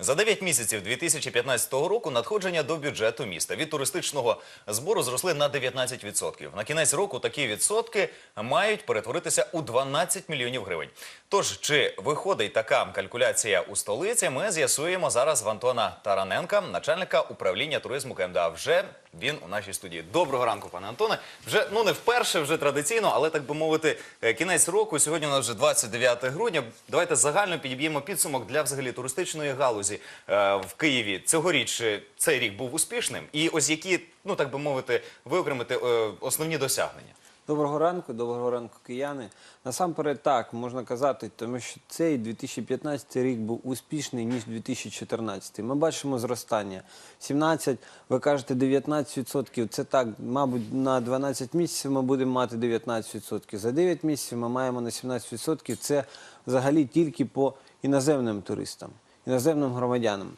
За 9 місяців 2015 року надходження до бюджету міста від туристичного збору зросли на 19%. На кінець року такі відсотки мають перетворитися у 12 мільйонів гривень. Тож, чи виходить така калькуляція у столиці, ми з'ясуємо зараз в Антона Тараненка, начальника управління туризму КМДА. Вже він у нашій студії. Доброго ранку, пане Антоне. Вже ну не вперше, вже традиційно, але так би мовити, е, кінець року. Сьогодні у нас вже 29 грудня. Давайте загально підіб'ємо підсумок для взагалі туристичної галузі е, в Києві. Цьогоріч е, цей рік був успішним. І ось які, ну так би мовити, виокремити е, основні досягнення. Доброго ранку, доброго ранку, кияни. Насамперед так можна казати, тому що цей 2015 рік був успішний ніж 2014. Ми бачимо зростання. 17, ви кажете 19%. Це так, мабуть, на 12 місяців ми будемо мати 19%. За 9 місяців ми маємо на 17%. Це взагалі тільки по іноземним туристам, іноземним громадянам.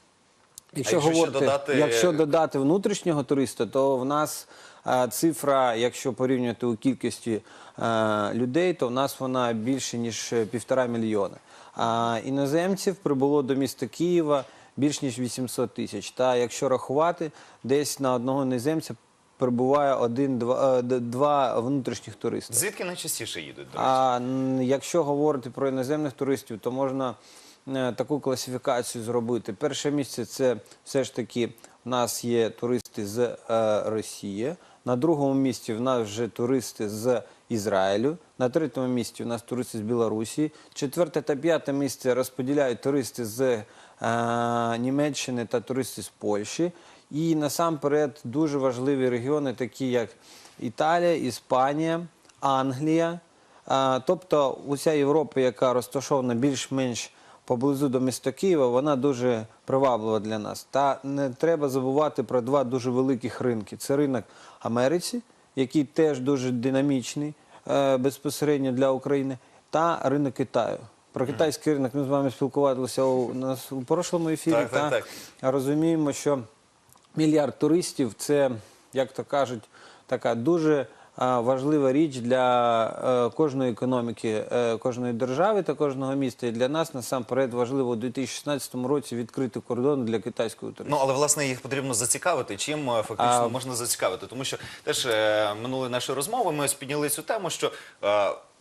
якщо ще додати- якщо додати внутрішнього туриста, то в нас е, цифра, якщо порівнювати у кількості е, людей, то в нас вона більше ніж е, півтора мільйона. А іноземців прибуло до міста Києва більш ніж 800 тисяч. Та якщо рахувати, десь на одного іноземця прибуває один-два е, два внутрішніх туриста. Звідки найчастіше їдуть? До речі? А якщо говорити про іноземних туристів, то можна е, таку класифікацію зробити. Перше місце це все ж таки в нас є туристи з е, Росії. На другому місці в нас вже туристи з Ізраїлю. На третьому місці у нас туристи з Білорусі. Четверте та п'яте місце розподіляють туристи з е, Німеччини та туристи з Польщі. І насамперед дуже важливі регіони, такі як Італія, Іспанія, Англія. Тобто уся Європа, яка розташована більш-менш поблизу до міста Києва, вона дуже приваблива для нас. Та не треба забувати про два дуже великих ринки. Це ринок Америці, який теж дуже динамічний е, безпосередньо для України, та ринок Китаю. Про китайський ринок ми з вами спілкувалися у нас у прошлому ефірі. Так, так, та так. розуміємо, що мільярд туристів це, як то кажуть, така дуже важлива річ для е, кожної економіки, е, кожної держави та кожного міста. І для нас насамперед важливо у 2016 році відкрити кордон для китайського туризму. Ну але власне їх потрібно зацікавити. Чим е, фактично А- можна зацікавити? Тому що теж минули минулої нашої розмови ми ось підняли цю тему, що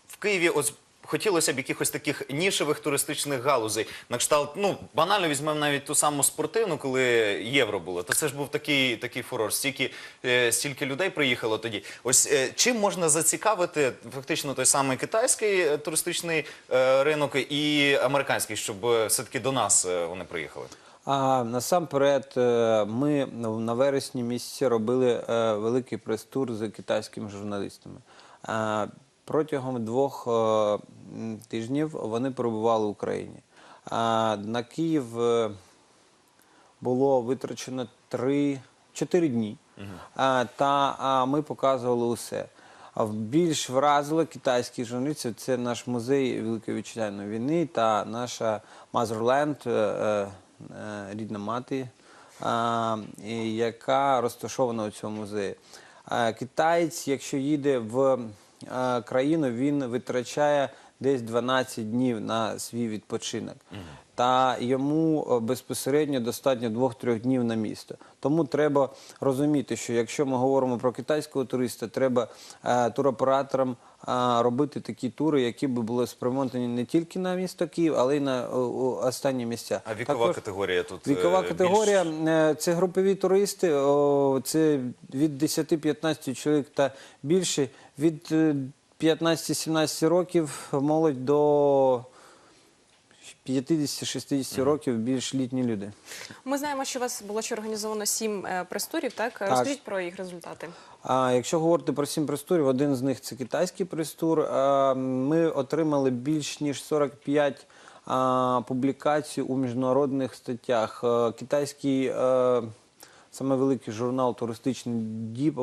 в Києві ось. Хотілося б якихось таких нішевих туристичних галузей. На кшталт, ну банально візьмемо навіть ту саму спортивну, коли євро було. То це ж був такий такий фурор. Стільки е, стільки людей приїхало тоді. Ось е, чим можна зацікавити фактично той самий китайський е, туристичний е, ринок і американський, щоб е, все-таки до нас е, вони приїхали? А насамперед, е, ми на вересні місяці робили великий прес-тур з китайськими журналістами. Е, Протягом двох е, тижнів вони перебували в Україні. На Київ е, було витрачено три, чотири дні. А, Та ми показували усе. А більш вразило китайських журналістів це наш музей Великої Вітчизняної війни та наша Мазурленд, е, е, е, рідна мати, яка розташована у цьому музеї. Китаєць, якщо їде в е, країну, він витрачає десь 12 днів на свій відпочинок. Та йому е, безпосередньо достатньо 2-3 днів на місто. Тому треба розуміти, що якщо ми говоримо про китайського туриста, треба е, туроператорам е, робити такі тури, які б були спрямовані не тільки на місто Київ, але й на е, о, останні місця. А вікова Також- категорія тут е, Вікова більш- категорія е, це групові туристи, о, це від 10-15 чоловік та більше, від е, 15-17 років молодь до 50-60 років більш літні люди. Ми знаємо, що у вас було ще організовано сім е, прес-турів, так? Розкажіть про їх результати. А якщо говорити про сім прес-турів, один з них це китайський прес-тур. Ми отримали більш ніж 45 а, публікацій у міжнародних статтях. Е, Китайський е, саме великий журнал Туристичний діб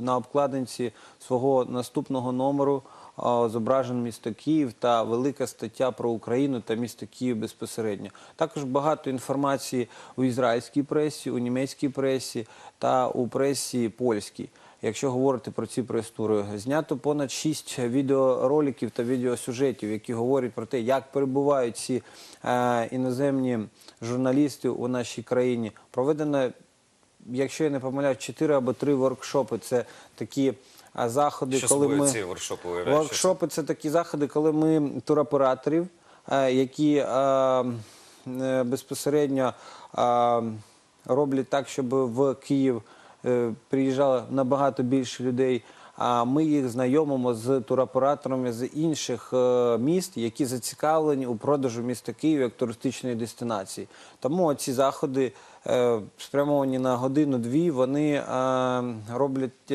на обкладинці свого наступного номеру а, зображено місто Київ та велика стаття про Україну та місто Київ безпосередньо. Також багато інформації у ізраїльській пресі, у німецькій пресі та у пресі польській. якщо говорити про ці прес-тури. Знято понад шість відеороликів та відеосюжетів, які говорять про те, як перебувають ці е, іноземні журналісти у нашій країні. Проведено якщо я не помиляю, чотири або три воркшопи. Це такі а, заходи, Що коли ми ці воркшопи уявляють? Воркшопи це такі заходи, коли ми туроператорів, е, які е, е, безпосередньо е, роблять так, щоб в Київ е, приїжджало набагато більше людей. А ми їх знайомимо з туроператорами з інших е, міст, які зацікавлені у продажу міста Київ як туристичної дестинації. Тому ці заходи е, спрямовані на годину-дві. Вони е, роблять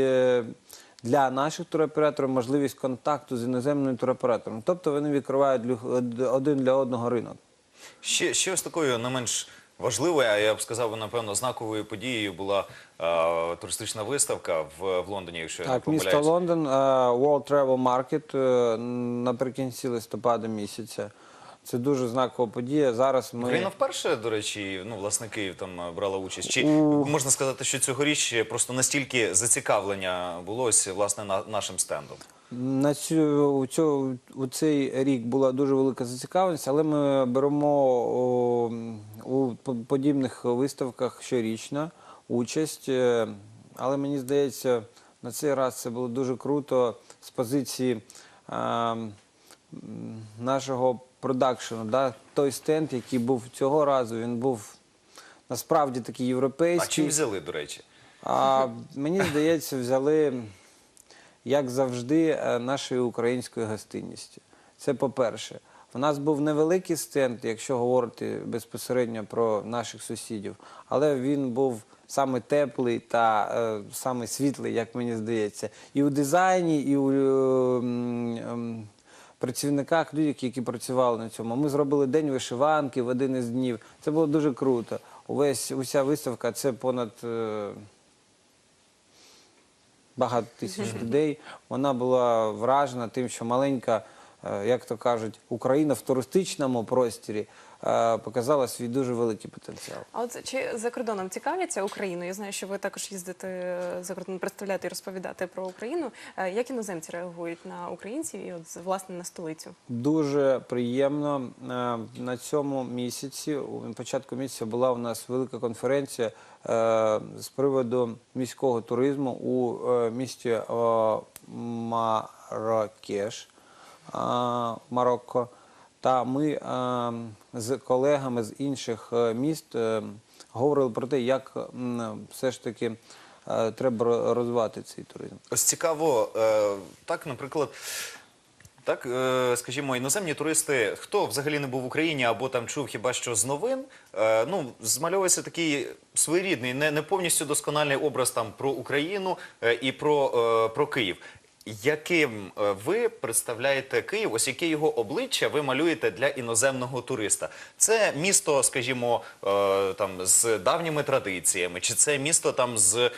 для наших туроператорів можливість контакту з іноземним туроператором. Тобто вони відкривають один для одного ринок. Ще, ще ось такою не менш важливою, а я б сказав, напевно, знаковою подією була е, туристична виставка в, в Лондоні, якщо я не Так, місто. Лондон, е, World Travel Market е, наприкінці листопада місяця. Це дуже знакова подія. Зараз ми Україна вперше, до речі, ну, власне, Київ там е, брала участь. Чи можна сказати, що цьогоріч просто настільки зацікавлення було ось, власне, на, нашим стендом? На цю у, цю, у цей рік була дуже велика зацікавленість, але ми беремо о, у по- подібних виставках щорічно участь. Е, Але мені здається, на цей раз це було дуже круто з позиції е, нашого продакшену. Да? Той стенд, який був цього разу, він був насправді такий європейський. А чим взяли, до речі? А, мені здається, взяли, як завжди, е, нашою українською гостинністю. Це по-перше. У нас був невеликий стенд, якщо говорити безпосередньо про наших сусідів, але він був саме теплий та е, саме світлий, як мені здається. І у дизайні, і у е, ем, працівниках, людях, які працювали на цьому. Ми зробили день вишиванки в один із днів. Це було дуже круто. Увесь уся виставка це понад. е, багато тисяч людей. Вона була вражена тим, що маленька, як то кажуть, Україна в туристичному просторі е, показала свій дуже великий потенціал. А от чи за кордоном цікавляться Україною? Я знаю, що ви також їздите е, за кордон, представляти і розповідати про Україну. Е, Як іноземці реагують на українців і от власне на столицю? Дуже приємно. Е, На цьому місяці, у початку місяця, була у нас велика конференція е, з приводу міського туризму у е, місті е, Маракеш, е, Марокко. Та ми з колегами з інших е, міст е, говорили про те, як все ж таки е, треба розвивати цей туризм. Ось цікаво, так, наприклад, так, скажімо, іноземні туристи, хто взагалі не був в Україні або там чув хіба що з новин, ну, змальовується такий своєрідний, не, не повністю доскональний образ там про Україну і про, про Київ. Яким е, ви представляєте Київ? Ось яке його обличчя ви малюєте для іноземного туриста? Це місто, скажімо, е, там з давніми традиціями, чи це місто там з е,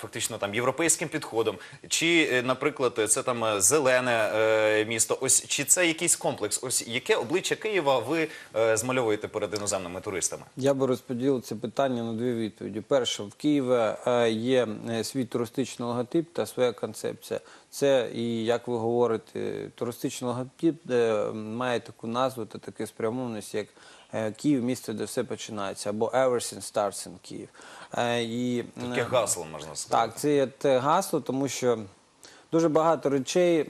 фактично там європейським підходом, чи, наприклад, це там зелене місто? Ось чи це якийсь комплекс? Ось яке обличчя Києва ви змальовуєте перед іноземними туристами? Я би розподілив це питання на дві відповіді. Перше, в Києві є свій туристичний логотип та своя концепція. Це і як ви говорите, туристичний логотип має таку назву та таку спрямованість, як е, Київ, місто, де все починається, або Everything starts in Kyiv. Е, І, Таке е, гасло можна сказати. так, це те гасло, тому що дуже багато речей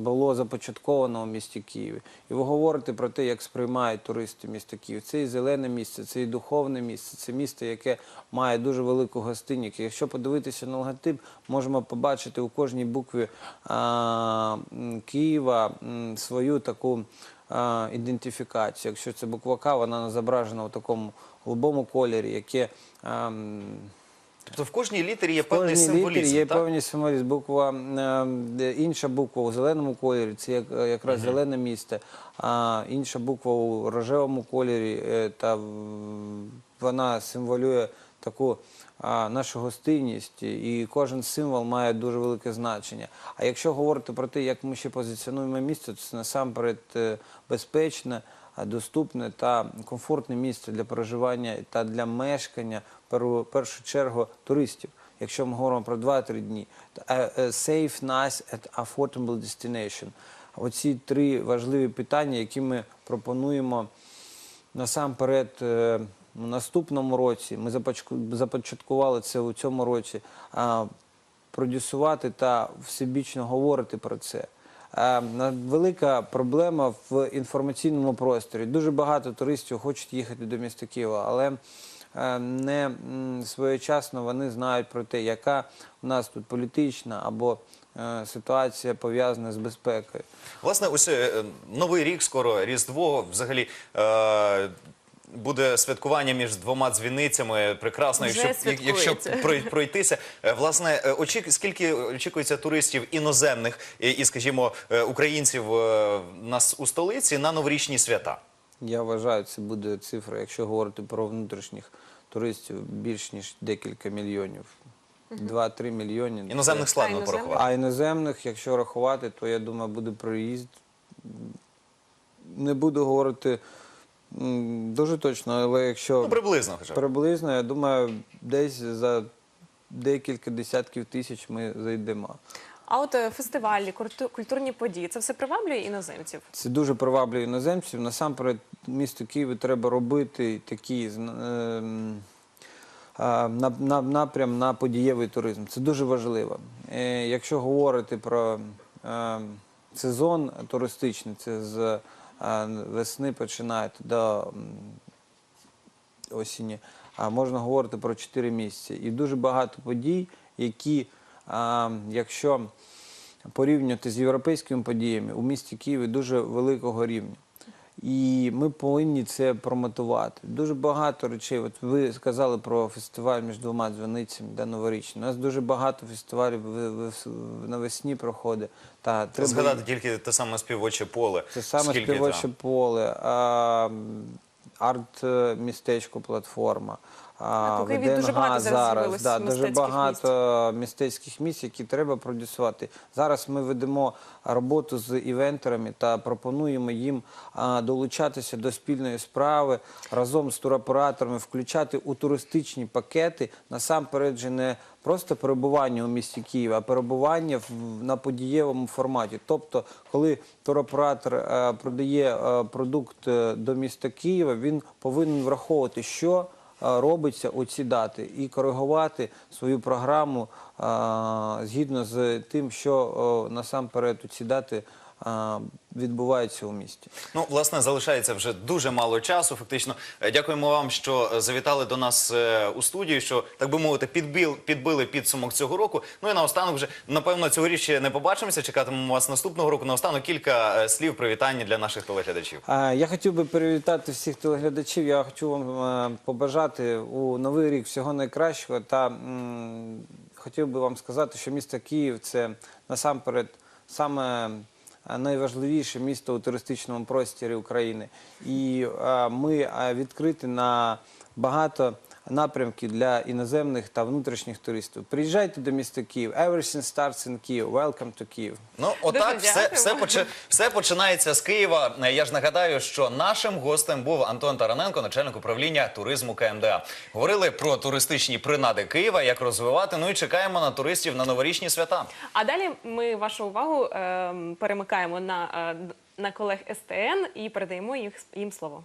було започатковано у місті Києві. І ви говорите про те, як сприймають туристи місто Київ. Це і зелене місце, це і духовне місце, це місто, яке має дуже велику гостинність. Якщо подивитися на логотип, можемо побачити у кожній букві Києва свою таку ідентифікацію. Якщо це буква К, вона зображена у такому голубому кольорі, яке Тобто в кожній літері є в певний кожній літері є так? певний символізм. Буква е, інша буква у зеленому кольорі, це як, якраз зелене місце, а інша буква у рожевому кольорі, е, та в- вона символює таку а, нашу гостинність, і кожен символ має дуже велике значення. А якщо говорити про те, як ми ще позиціонуємо місце, то це насамперед е, безпечне, доступне та комфортне місце для проживання та для мешкання в першу чергу туристів. якщо ми говоримо про 2-3 дні, то, е, е, safe, nice and affordable destination. Оці три важливі питання, які ми пропонуємо насамперед е, в наступному році. Ми започаткували це у цьому році. Продюсувати та всебічно говорити про це. Е, Велика проблема в інформаційному просторі. Дуже багато туристів хочуть їхати до міста Києва, але е, не своєчасно вони знають про те, яка у нас тут політична або е, ситуація пов'язана з безпекою. Власне, ось новий рік, скоро Різдво, взагалі. Е, Буде святкування між двома дзвіницями. Прекрасно, Вже якщо, якщо прой- пройтися. Е, Власне, е, очік, скільки очікується туристів іноземних і, і скажімо, е, українців е, нас у столиці на новорічні свята? Я вважаю, це буде цифра, якщо говорити про внутрішніх туристів, більш ніж декілька мільйонів. 2-3 мільйони. Іноземних складно іноземних? порахувати. А іноземних, якщо рахувати, то я думаю, буде проїзд. Не буду говорити м, дуже точно, але якщо Ну, приблизно хоча б. приблизно, я думаю, десь за декілька десятків тисяч ми зайдемо. А от е, фестивалі, культу- культурні події це все приваблює іноземців. Це дуже приваблює іноземців. Насамперед, місту Києві треба робити такий зна- ем, а, на- на- напрям на подієвий туризм. Це дуже важливо. Е, Якщо говорити про ем, сезон туристичний, це з весни починають до осені, можна говорити про 4 місяці. І дуже багато подій, які, якщо порівнювати з європейськими подіями, у місті Києві дуже великого рівня. І ми повинні це промотувати. Дуже багато речей. От ви сказали про фестиваль між двома дзвоницями, де новорічний. У нас дуже багато фестивалів в- в- навесні проходить. Та треба Згадати тільки те саме співоче поле. це саме Скільки співоче там? поле, а, м, арт-містечко платформа. А, Так, у Києві дуже багато зараз зараз да, дуже багато містецьких місць, які треба продюсувати. Зараз ми ведемо роботу з івентерами та пропонуємо їм а, долучатися до спільної справи разом з туроператорами, включати у туристичні пакети насамперед же не просто перебування у місті Києва, а перебування в, на подієвому форматі. Тобто, коли туроператор е, продає е, продукт е, до міста Києва, він повинен враховувати, що робиться оці дати, і коригувати свою програму згідно з тим, що насамперед оці дати відбуваються у місті. Ну, власне, залишається вже дуже мало часу. Фактично, Е, дякуємо вам, що е, завітали до нас е, у студію. Що так би мовити, підбіл, підбили підсумок цього року. Ну і наостанок вже напевно цьогоріч не побачимося. Чекатимемо вас наступного року. Наостанок кілька слів привітання для наших телеглядачів. Я хотів би привітати всіх телеглядачів. Я хочу вам побажати у новий рік всього найкращого. Та хотів би вам сказати, що місто Київ це насамперед саме найважливіше місто у туристичному просторі України. І е, ми е, відкриті на багато напрямків для іноземних та внутрішніх туристів. Приїжджайте до міста Київ. Everything starts in Kyiv. Welcome to Kyiv. Ну, отак, все, все, почи- все починається з Києва. Е, Я ж нагадаю, що нашим гостем був Антон Тараненко, начальник управління туризму КМДА. Говорили про туристичні принади Києва, як розвивати. Ну і чекаємо на туристів на новорічні свята. А далі ми вашу увагу ем, перемикаємо на, е, на колег СТН і передаємо їх їм слово.